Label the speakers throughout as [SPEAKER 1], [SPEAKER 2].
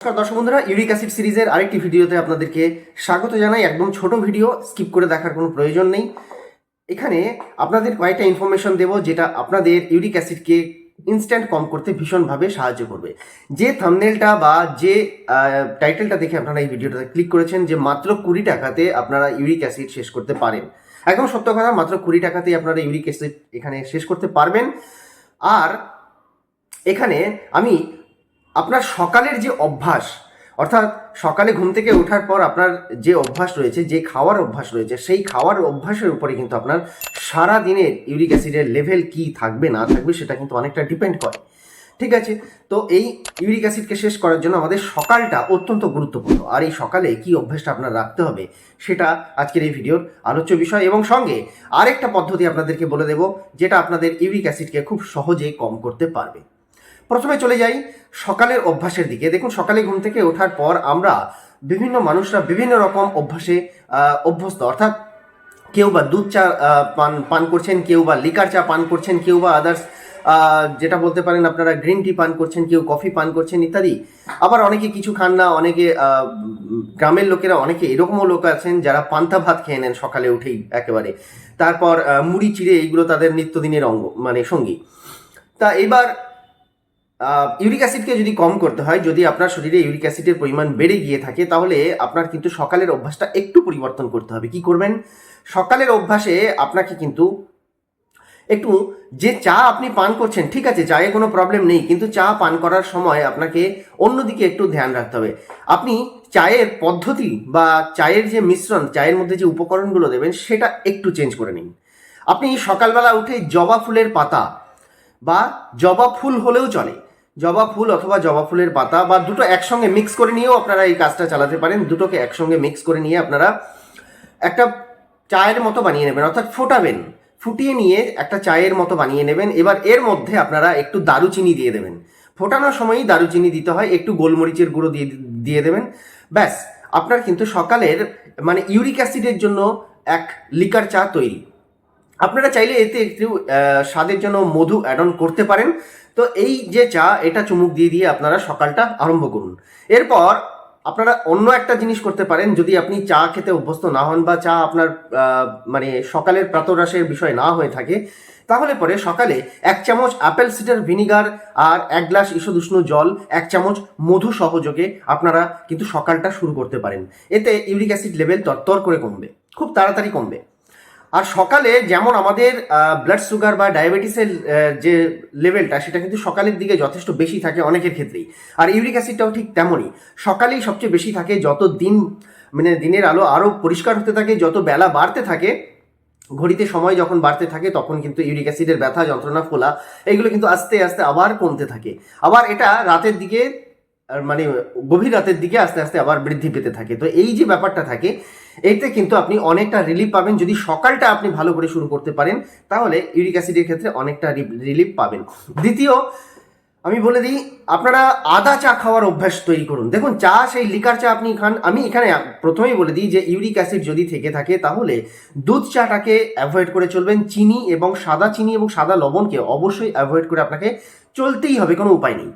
[SPEAKER 1] নমস্কার দর্শক বন্ধুরা, ইউরিক অ্যাসিড সিরিজের আরেকটি ভিডিওতে আপনাদেরকে স্বাগত জানাই। একদম ছোট ভিডিও, স্কিপ করে দেখার কোনো প্রয়োজন নেই। এখানে আপনাদের কয়েকটা ইনফরমেশন দেব, যেটা আপনাদের ইউরিক অ্যাসিডকে ইনস্ট্যান্ট কম করতে ভীষণভাবে সাহায্য করবে। যে থামনেলটা বা যে টাইটেলটা দেখে আপনারা এই ভিডিওটাতে ক্লিক করেছেন, যে মাত্র কুড়ি টাকাতে আপনারা ইউরিক অ্যাসিড শেষ করতে পারেন। একদম সত্য কথা, মাত্র কুড়ি টাকাতেই আপনারা ইউরিক অ্যাসিড এখানে শেষ করতে পারবেন। আর এখানে আমি আপনার সকালের যে অভ্যাস, অর্থাৎ সকালে ঘুম থেকে ওঠার পর আপনার যে অভ্যাস রয়েছে, যে খাওয়ার অভ্যাস রয়েছে, সেই খাওয়ার অভ্যাসের উপরে কিন্তু আপনার সারা দিনের ইউরিক অ্যাসিডের লেভেল কি থাকবে, না থাকবে, সেটা কিন্তু অনেকটা ডিপেন্ড করে। ঠিক আছে? তো এই ইউরিক অ্যাসিডকে শেষ করার জন্য আমাদের সকালটা অত্যন্ত গুরুত্বপূর্ণ। আর এই সকালে কি অভ্যাসটা আপনার রাখতে হবে, সেটা আজকের এই ভিডিওর আলোচ্য বিষয়। এবং সঙ্গে আরেকটা পদ্ধতি আপনাদেরকে বলে দেব, যেটা আপনাদের ইউরিক অ্যাসিডকে খুব সহজেই কম করতে পারবে। প্রথমে চলে যাই সকালের অভ্যাসের দিকে। দেখুন, সকালে ঘুম থেকে ওঠার পর আমরা বিভিন্ন মানুষরা বিভিন্ন রকম অভ্যাসে অভ্যস্ত। অর্থাৎ কেউ বা দুধ চা পান পান করছেন, কেউ বা লিকার চা পান করছেন, কেউ বা আদার্স যেটা বলতে পারেন আপনারা গ্রিন টি পান করছেন, কেউ কফি পান করছেন ইত্যাদি। আবার অনেকে কিছু খান না, অনেকে গ্রামের লোকেরা, অনেকে এরকমও লোক আছেন যারা পান্তা ভাত খেয়ে নেন সকালে উঠেই একেবারে। তারপর মুড়ি, চিড়ে, এইগুলো তাদের নিত্যদিনের অঙ্গ মানে সঙ্গী। তা এবার ইউরিক অ্যাসিডকে যদি কম করতে হয়, যদি আপনার শরীরে ইউরিক অ্যাসিডের পরিমাণ বেড়ে গিয়ে থাকে, তাহলে আপনার কিন্তু সকালের অভ্যাসটা একটু পরিবর্তন করতে হবে। কি করবেন? সকালের অভ্যাসে আপনাকে কিন্তু একটু যে চা আপনি পান করছেন, ঠিক আছে, চায়ে কোনো প্রবলেম নেই, কিন্তু চা পান করার সময় আপনাকে অন্যদিকে একটু ধ্যান রাখতে হবে। আপনি চায়ের পদ্ধতি বা চায়ের যে মিশ্রণ, চায়ের মধ্যে যে উপকরণগুলো দেবেন, সেটা একটু চেঞ্জ করে নিন। আপনি সকালবেলা উঠে জবা ফুলের পাতা বা জবা ফুল হলেও চলে। জবা ফুল অথবা জবা ফুলের পাতা বা দুটো একসঙ্গে মিক্স করে নিয়েও আপনারা এই কাজটা চালাতে পারেন। দুটোকে একসঙ্গে মিক্স করে নিয়ে আপনারা একটা চায়ের মতো বানিয়ে নেবেন, অর্থাৎ ফোটাবেন। ফুটিয়ে নিয়ে একটা চায়ের মতো বানিয়ে নেবেন। এবার এর মধ্যে আপনারা একটু দারুচিনি দিয়ে দেবেন। ফোটানোর সময়ই দারুচিনি দিতে হয়, একটু গোলমরিচের গুঁড়ো দিয়ে দিয়ে দেবেন। ব্যাস, আপনার কিন্তু সকালের মানে ইউরিক অ্যাসিডের জন্য এক লিকার চা তৈরি। আপনারা চাইলে এতে একটু স্বাদের জন্য মধু অ্যাড অন করতে পারেন। তো এই যে চা, এটা চুমুক দিয়ে দিয়ে আপনারা সকালটা আরম্ভ করুন। এরপর আপনারা অন্য একটা জিনিস করতে পারেন, যদি আপনি চা খেতে অভ্যস্ত না হন বা চা আপনার মানে সকালের প্রাতরাশের বিষয় না হয়ে থাকে, তাহলে পরে সকালে এক চামচ অ্যাপেল সিডার ভিনিগার আর এক গ্লাস ঈষদুষ্ণ জল, এক চামচ মধু সহযোগে আপনারা কিন্তু সকালটা শুরু করতে পারেন। এতে ইউরিক অ্যাসিড লেভেল তরতর করে কমবে, খুব তাড়াতাড়ি কমবে। আর সকালে যেমন আমাদের ব্লাড সুগার বা ডায়াবেটিসের যে লেভেলটা সেটা কিন্তু সকালের দিকে যথেষ্ট বেশি থাকে অনেকের ক্ষেত্রেই। আর ইউরিক অ্যাসিডটাও ঠিক তেমনই। সকালেই সবচেয়ে বেশি থাকে যত দিন মানে দিনের আলো আরও পরিষ্কার হতে থাকে, যত বেলা বাড়তে থাকে, ঘড়িতে সময় যখন বাড়তে থাকে, তখন কিন্তু ইউরিক অ্যাসিডের ব্যথা, যন্ত্রণা, ফোলা, এগুলো কিন্তু আস্তে আস্তে আবার কমতে থাকে। আবার এটা রাতের দিকে মানে গভীর রাতের দিকে আস্তে আস্তে আবার বৃদ্ধি পেতে থাকে। তো এই যে ব্যাপারটা থাকে এতে কিন্তু আপনি অনেকটা রিলিফ পাবেন। যদি সকালটা আপনি ভালো করে শুরু করতে পারেন, তাহলে ইউরিক অ্যাসিডের ক্ষেত্রে অনেকটা রিলিফ পাবেন। দ্বিতীয়, আমি বলে দিই, আপনারা আদা চা খাওয়ার অভ্যাস তৈরি করুন। দেখুন, চা, সেই লিকার চা আপনি খান, আমি এখানে প্রথমেই বলে দিই যে ইউরিক অ্যাসিড যদি থেকে থাকে, তাহলে দুধ চাটাকে অ্যাভয়েড করে চলবেন। চিনি এবং সাদা চিনি এবং সাদা লবণকে অবশ্যই অ্যাভয়েড করে আপনাকে চলতেই হবে, কোনো উপায় নেই।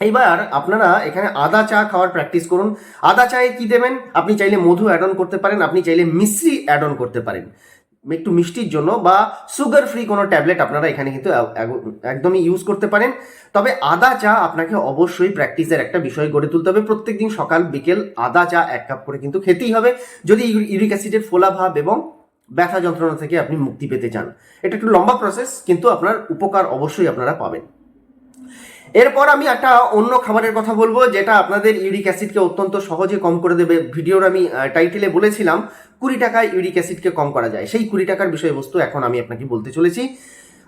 [SPEAKER 1] এইবার আপনারা এখানে আদা চা খাওয়ার প্র্যাকটিস করুন। আদা চায়ে কি দেবেন? আপনি চাইলে মধু অ্যাড অন করতে পারেন, আপনি চাইলে মিশ্রি অ্যাড অন করতে পারেন। একটু মিষ্টির জন্য বা সুগার ফ্রি কোনো ট্যাবলেট আপনারা এখানে কিন্তু একদমই ইউজ করতে পারেন। তবে আদা চা আপনাকে অবশ্যই প্র্যাকটিসের একটা বিষয় গড়ে তুলতে হবে। প্রত্যেকদিন সকাল, বিকেল আদা চা এক কাপ করে কিন্তু খেতেই হবে। যদি ইউ- ইউরিক অ্যাসিডের ফোলা ভাব এবং ব্যথা যন্ত্রণা থেকে আপনি মুক্তি পেতে চান, এটা একটু লম্বা প্রসেস কিন্তু আপনার উপকার অবশ্যই আপনারা পাবেন। এরপর আমি একটা অন্য খাবারের কথা বলব, যেটা আপনাদের ইউরিক অ্যাসিডকে অত্যন্ত সহজে কম করে দেবে। ভিডিওর আমি টাইটেলে বলেছিলাম, কুড়ি টাকায় ইউরিক অ্যাসিডকে কম করা যায়। সেই কুড়ি টাকার বিষয়বস্তু এখন আমি আপনাকে বলতে চলেছি।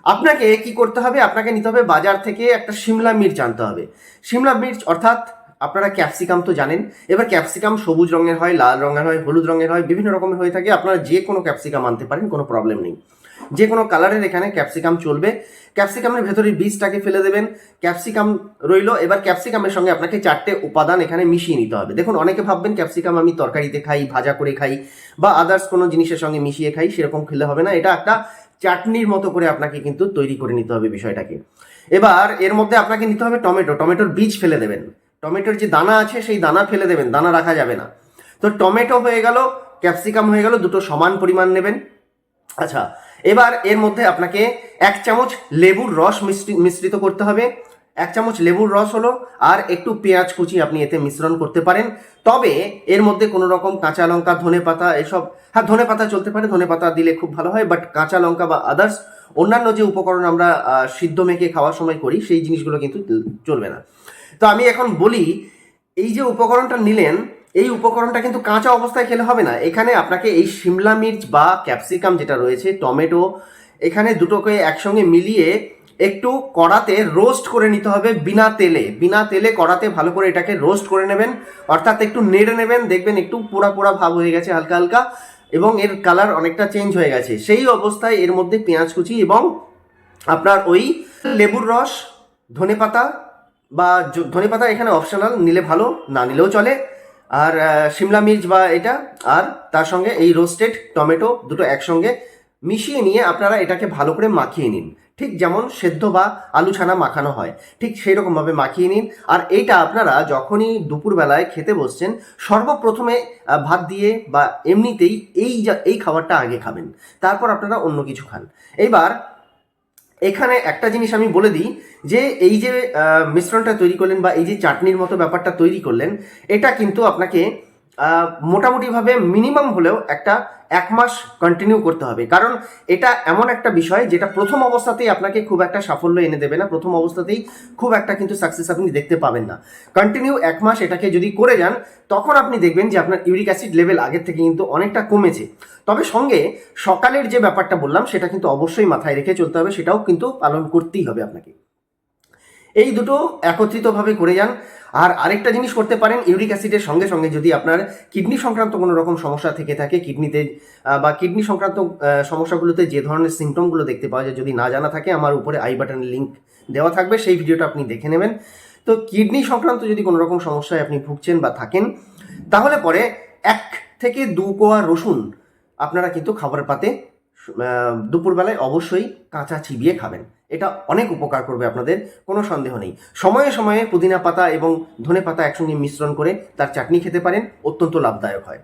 [SPEAKER 1] আপনাকে কি করতে হবে? আপনাকে নিতে হবে বাজার থেকে একটা সিমলা মির্চ আনতে হবে। সিমলা মির্চ, অর্থাৎ আপনারা ক্যাপসিকাম তো জানেন, এবার ক্যাপসিকাম সবুজ রঙের হয়, লাল রঙের হয়, হলুদ রঙের হয়, বিভিন্ন রকমের হয়ে থাকে। আপনারা যে কোনো ক্যাপসিকাম আনতে পারেন, কোনো প্রবলেম নেই। যে কোনো কালারের এখানে ক্যাপসিকাম চলবে। ক্যাপসিকামের ভেতরে বীজটাকে ফেলে দেবেন। ক্যাপসিকাম রইল, এবার ক্যাপসিকামের সঙ্গে আপনাকে চারটে উপাদান এখানে মিশিয়ে নিতে হবে। দেখুন, অনেকে ভাববেন ক্যাপসিকাম আমি তরকারিতে খাই, ভাজা করে খাই, বা আদার্স কোনো জিনিসের সঙ্গে মিশিয়ে খাই, সেরকম খেলে হবে না। এটা একটা চাটনির মতো করে আপনাকে কিন্তু তৈরি করে নিতে হবে বিষয়টাকে। এবার এর মধ্যে আপনাকে নিতে হবে টমেটো। টমেটোর বীজ ফেলে দেবেন। টমেটোর যে দানা আছে, সেই দানা ফেলে দেবেন। দানা রাখা যাবে না। তো টমেটো হয়ে গেল, ক্যাপসিকাম হয়ে গেল, দুটো সমান পরিমাণ নেবেন। আচ্ছা এবার এর মধ্যে আপনাকে এক চামচ লেবুর রস মিশ্রি- মিশ্রিত করতে হবে। এক চামচ লেবুর রস হলো আর একটু পেঁয়াজ কুচি আপনি এতে মিশ্রণ করতে পারেন। তবে এর মধ্যে কোনো রকম কাঁচা লঙ্কা, ধনে পাতা এসব হ্যাঁ ধনে পাতা চলতে পারে, ধনে পাতা দিলে খুব ভালো হয় বাট কাঁচা লঙ্কা বা আদার্স অন্যান্য যে উপকরণ আমরা সিদ্ধ মেখে খাওয়ার সময় করি, সেই জিনিসগুলো কিন্তু চলবে না। তো আমি এখন বলি, এই যে উপকরণটা নিলেন এই উপকরণটা কিন্তু কাঁচা অবস্থায় খেলে হবে না। এখানে আপনাকে এই শিমলা মির্চ বা ক্যাপসিকাম যেটা রয়েছে, টমেটো, এখানে দুটোকে একসঙ্গে মিলিয়ে একটু কড়াতে রোস্ট করে নিতে হবে বিনা তেলে। বিনা তেলে কড়াতে ভালো করে এটাকে রোস্ট করে নেবেন, অর্থাৎ একটু নেড়ে নেবেন, দেখবেন একটু পোড়া পোড়া ভাব হয়ে গেছে হালকা হালকা এবং এর কালার অনেকটা চেঞ্জ হয়ে গেছে। সেই অবস্থায় এর মধ্যে পেঁয়াজ কুচি এবং আপনার ওই লেবুর রস ধনে পাতা বা ধনে পাতা এখানে অপশনাল নিলে ভালো, না নিলেও চলে। আর শিমলা মির্চ বা এটা, আর তার সঙ্গে এই রোস্টেড টমেটো দুটো একসঙ্গে মিশিয়ে নিয়ে আপনারা এটাকে ভালো করে মাখিয়ে নিন। ঠিক যেমন সেদ্ধ বা আলু ছানা মাখানো হয়, ঠিক সেই রকমভাবে মাখিয়ে নিন। আর এইটা আপনারা যখনই দুপুরবেলায় খেতে বসছেন, সর্বপ্রথমে ভাত দিয়ে বা এমনিতেই এই যা- এই খাবারটা আগে খাবেন। তারপর আপনারা অন্য কিছু খান। এইবার এখানে একটা জিনিস আমি বলে দিই, যে এই যে মিশ্রণটা তৈরি করলেন বা এই যে চাটনির মতো ব্যাপারটা তৈরি করলেন, এটা কিন্তু আপনাকে মোটামুটিভাবে মিনিমাম হলেও একটা এক মাস কন্টিনিউ করতে হবে। কারণ এটা এমন একটা বিষয় যেটা প্রথম অবস্থাতেই আপনাকে খুব একটা সাফল্য এনে দেবে না। প্রথম অবস্থাতেই খুব একটা কিন্তু সাকসেস আপনি দেখতে পাবেন না। কন্টিনিউ এক মাস এটাকে যদি করে যান, তখন আপনি দেখবেন যে আপনার ইউরিক অ্যাসিড লেভেল আগের থেকে কিন্তু অনেকটা কমেছে। তবে সঙ্গে সকালের যে ব্যাপারটা বললাম, সেটা কিন্তু অবশ্যই মাথায় রেখে চলতে হবে। সেটাও কিন্তু পালন করতেই হবে আপনাকে। এই দুটো একত্রিতভাবে করে যান। আর আরেকটা জিনিস করতে পারেন, ইউরিক অ্যাসিডের সঙ্গে সঙ্গে যদি আপনার কিডনি সংক্রান্ত কোনো রকম সমস্যা থেকে থাকে কিডনিতে বা কিডনি সংক্রান্ত সমস্যাগুলোতে যে ধরনের সিমটমগুলো দেখতে পাওয়া যায় যদি না জানা থাকে, আমার উপরে আই বাটনের লিঙ্ক দেওয়া থাকবে, সেই ভিডিওটা আপনি দেখে নেবেন। তো কিডনি সংক্রান্ত যদি কোনো রকম সমস্যায় আপনি ভুগছেন বা থাকেন, তাহলে পরে এক থেকে দু কোয়া রসুন আপনারা কিন্তু খাবার পাতে দুপুরবেলায় অবশ্যই কাঁচা চিবিয়ে খাবেন। এটা অনেক উপকার করবে আপনাদের, কোনো সন্দেহ নেই। সময়ে সময়ে পুদিনা পাতা এবং ধনে পাতা একসঙ্গে মিশ্রণ করে তার চাটনি খেতে পারেন, অত্যন্ত লাভদায়ক হয়।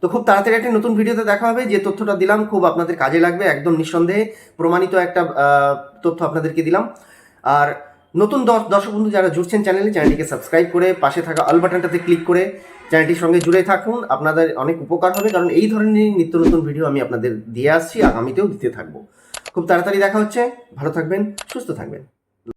[SPEAKER 1] তো খুব তাড়াতাড়ি একটা নতুন ভিডিওতে দেখা হবে, যে তথ্যটা দিলাম খুব আপনাদের কাজে লাগবে, একদম নিঃসন্দেহে প্রমাণিত একটা তথ্য আপনাদেরকে দিলাম। আর নতুন দশ- দর্শক বন্ধু যারা জুড়ছেন চ্যানেলে, চ্যানেলটিকে সাবস্ক্রাইব করে পাশে থাকা অল বাটনটাতে ক্লিক করে চ্যানেলটির সঙ্গে জুড়ে থাকুন। আপনাদের অনেক উপকার হবে, কারণ এই ধরনের নিত্য নতুন ভিডিও আমি আপনাদের দিয়ে আসছি, আগামীতেও দিতে থাকব। খুব তাড়াতাড়ি দেখা হচ্ছে। ভালো থাকবেন সুস্থ থাকবেন।